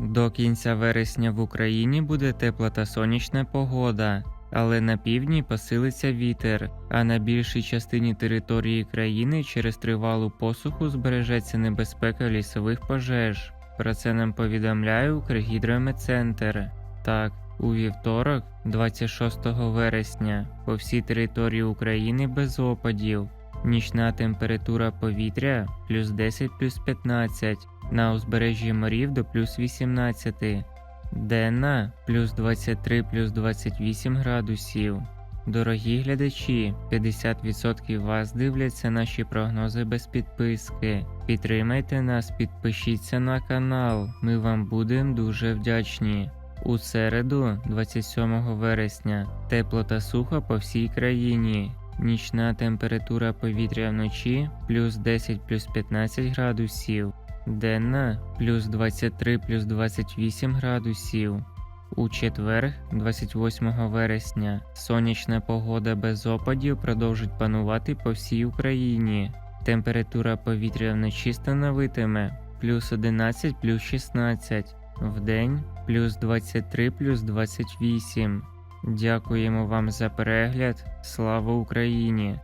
До кінця вересня в Україні буде тепла та сонячна погода, але на півдні посилиться вітер, а на більшій частині території країни через тривалу посуху збережеться небезпека лісових пожеж. Про це нам повідомляє Укргідрометцентр. Так, у вівторок, 26 вересня, по всій території України без опадів. Нічна температура повітря плюс 10 плюс 15, на узбережжі морів до плюс 18, денна плюс 23 плюс 28 градусів. Дорогі глядачі, 50% вас дивляться наші прогнози без підписки. Підтримайте нас, підпишіться на канал. Ми вам будемо дуже вдячні. У середу, 27 вересня, тепло та сухо по всій країні. Нічна температура повітря вночі плюс 10 плюс 15 градусів, денна плюс 23 плюс 28 градусів. У четвер, 28 вересня, сонячна погода без опадів продовжить панувати по всій Україні. Температура повітря вночі становитиме плюс 11 плюс 16, вдень плюс 23 плюс 28. Дякуємо вам за перегляд. Слава Україні!